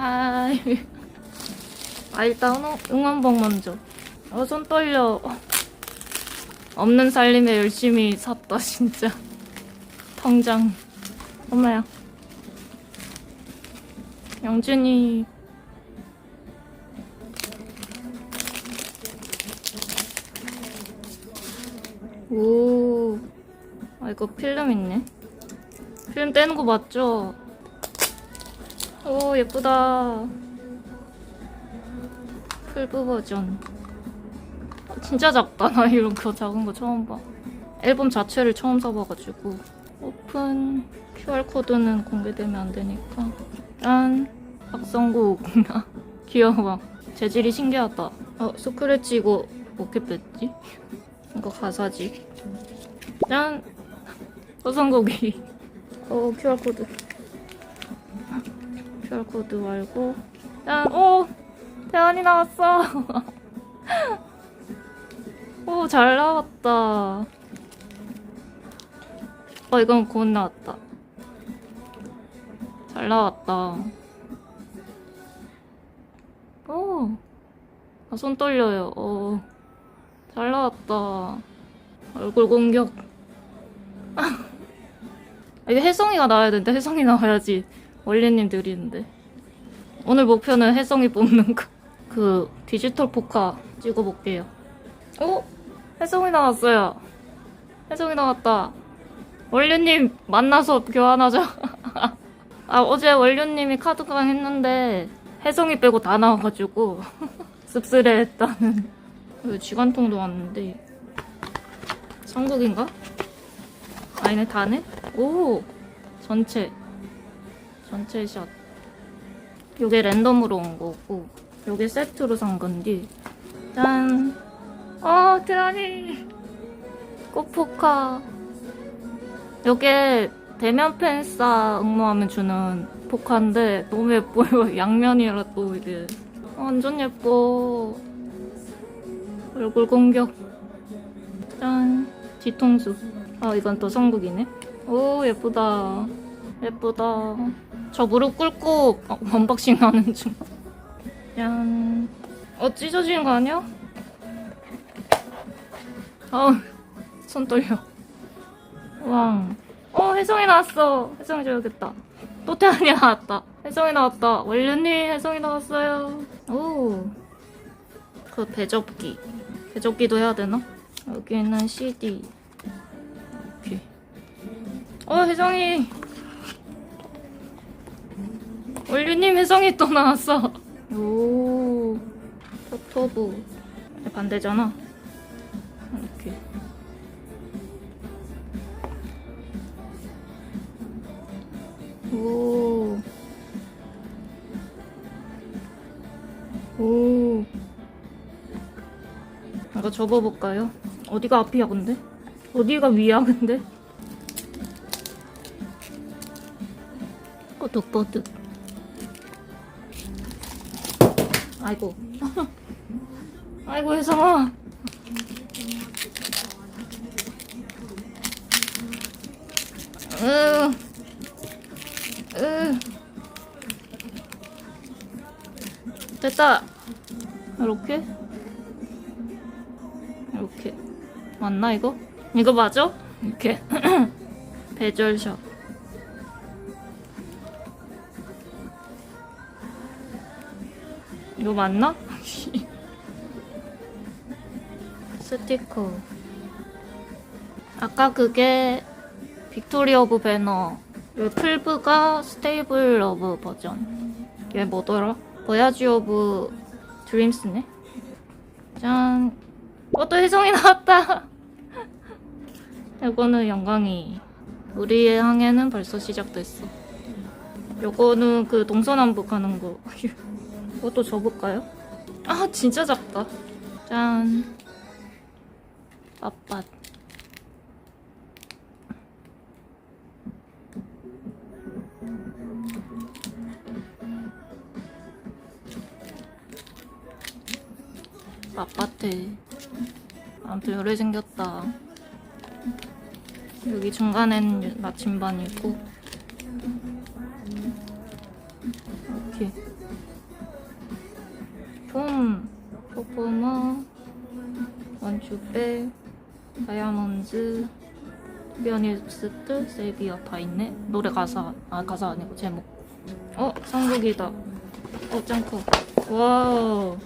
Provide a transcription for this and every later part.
아, 아 일단 응- 응원봉 먼저. 어, 손 떨려. 없는 살림에 열심히 샀다, 진짜. 통장. 엄마야. 영준이. 오. 아, 이거 필름 있네. 필름 떼는 거 맞죠? 오, 예쁘다. 풀브 버전. 어, 진짜 작다. 나 이런 거 작은 거 처음 봐. 앨범 자체를 처음 사봐가지고. 오픈. QR코드는 공개되면 안 되니까. 짠. 박성국. 귀여워. 재질이 신기하다. 어, 스크래치 이거 어떻게 뺐지? 이거 가사지. 짠. 서성국이. 어, QR코드. QR코드 말고. 짠. 오! 태연이 나왔어. 오, 잘 나왔다. 어, 이건 곧 나왔다. 잘 나왔다. 오. 아, 손 떨려요. 어. 잘 나왔다. 얼굴 공격. 아, 이게 혜성이가 나와야 되는데, 혜성이 나와야지. 원래님 드리는데. 오늘 목표는 혜성이 뽑는 거. 그, 디지털 포카 찍어볼게요. 오! 혜성이 나왔어요. 혜성이 나왔다. 원료님 만나서 교환하자. 아, 어제 원료님이 카드강 했는데, 혜성이 빼고 다 나와가지고, 씁쓸해했다는. 여기 지관통도 왔는데, 성국인가? 아니네, 다네? 오! 전체. 전체 샷. 요게 랜덤으로 온 거고, 요게 세트로 산 건데, 짠! 어, 태연이! 꽃포카. 요게 대면 팬싸 응모하면 주는 포카인데, 너무 예뻐요. 양면이라 또 이게. 완전 예뻐. 얼굴 공격. 짠. 뒤통수. 아, 이건 또 성국이네. 오, 예쁘다. 예쁘다. 저 무릎 꿇고 어, 언박싱 하는 중. 짠. 어, 찢어지는 거 아니야? 아우, 손 떨려. 왕. 어, 혜성이 나왔어. 혜성이 줘야겠다. 또 태안이 나왔다. 혜성이 나왔다. 원련님, 혜성이 나왔어요. 오. 그 배접기. 배접기도 해야 되나? 여기는 CD. 이렇게. 어, 혜성이. 원류님 혜성이 또 나왔어. 오. 포토부. 반대잖아. 이렇게. 오. 오. 이거 접어볼까요? 어디가 앞이야, 근데? 어디가 위야, 근데? 뽀득뽀득. 아이고. 아이고, 혜성아. 됐다. 이렇게? 이렇게. 맞나, 이거? 이거 맞아? 이렇게. 배절샷. 이거 맞나? 스티커. 아까 그게 빅토리아 오브 배너. 이 풀브가 스테이블 러브 버전. 얘 뭐더라? 버야지 오브 드림스네. 짠. 어, 또 혜성이 나왔다. 이거는 영광이. 우리의 항해는 벌써 시작됐어. 요거는 그 동서남북 하는 거. 이것도 접을까요? 아, 진짜 작다. 짠. 빳빳. 빳빳해. 아무튼 요래 생겼다. 여기 중간엔 나침반이고. 이렇게. 폼 퍼포머 원추백 다이아몬드 피아니스트 세비야 다 있네 노래 가사 아 가사 아니고 제목 어 상국이다 어 짱커 와우.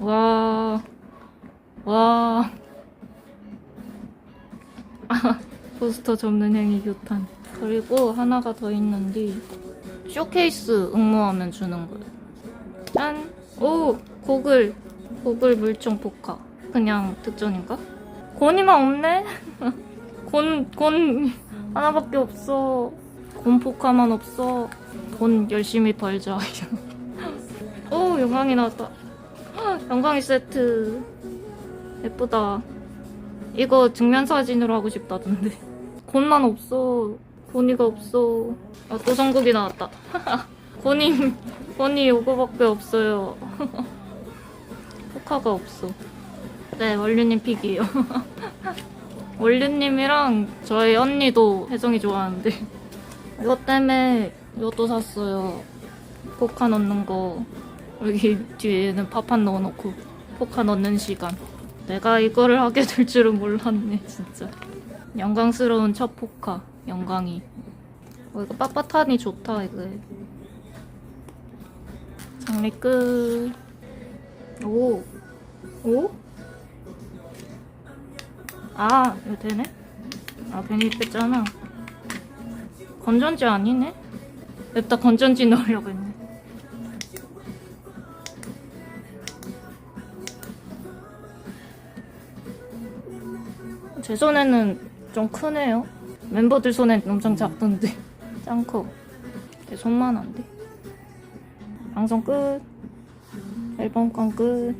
와 와. 아, 포스터 접는 행위 교탄. 그리고 하나가 더 있는데 쇼케이스 응모하면 주는 거예요. 짠! 오! 고글! 고글 물총 포카. 그냥 특전인가? 곤이만 없네? 곤, 곤 하나밖에 없어. 곤 포카만 없어. 돈 열심히 벌자. 오! 영광이 나왔다. 영광이 세트. 예쁘다. 이거 증면 사진으로 하고 싶다던데. 곤만 없어. 곤이가 없어. 아, 또 정국이 나왔다. 곤이, 곤이 요거밖에 없어요. 포카가 없어. 네, 원류님 픽이에요. 원류님이랑 저희 언니도 혜정이 좋아하는데. 이것 때문에 이것도 샀어요. 포카 넣는 거. 여기 뒤에는 파판 넣어놓고 포카 넣는 시간. 내가 이거를 하게 될 줄은 몰랐네, 진짜. 영광스러운 첫 포카, 영광이. 어, 이거 빳빳하니 좋다, 이거. 장례 끝. 오. 오? 아, 이거 되네? 아, 괜히 뺐잖아. 건전지 아니네? 냅다 건전지 넣으려고 했네. 제 손에는 좀 크네요. 멤버들 손엔 엄청 작던데. 짱 커. 제 손만 한데. 방송 끝. 앨범 건 끝.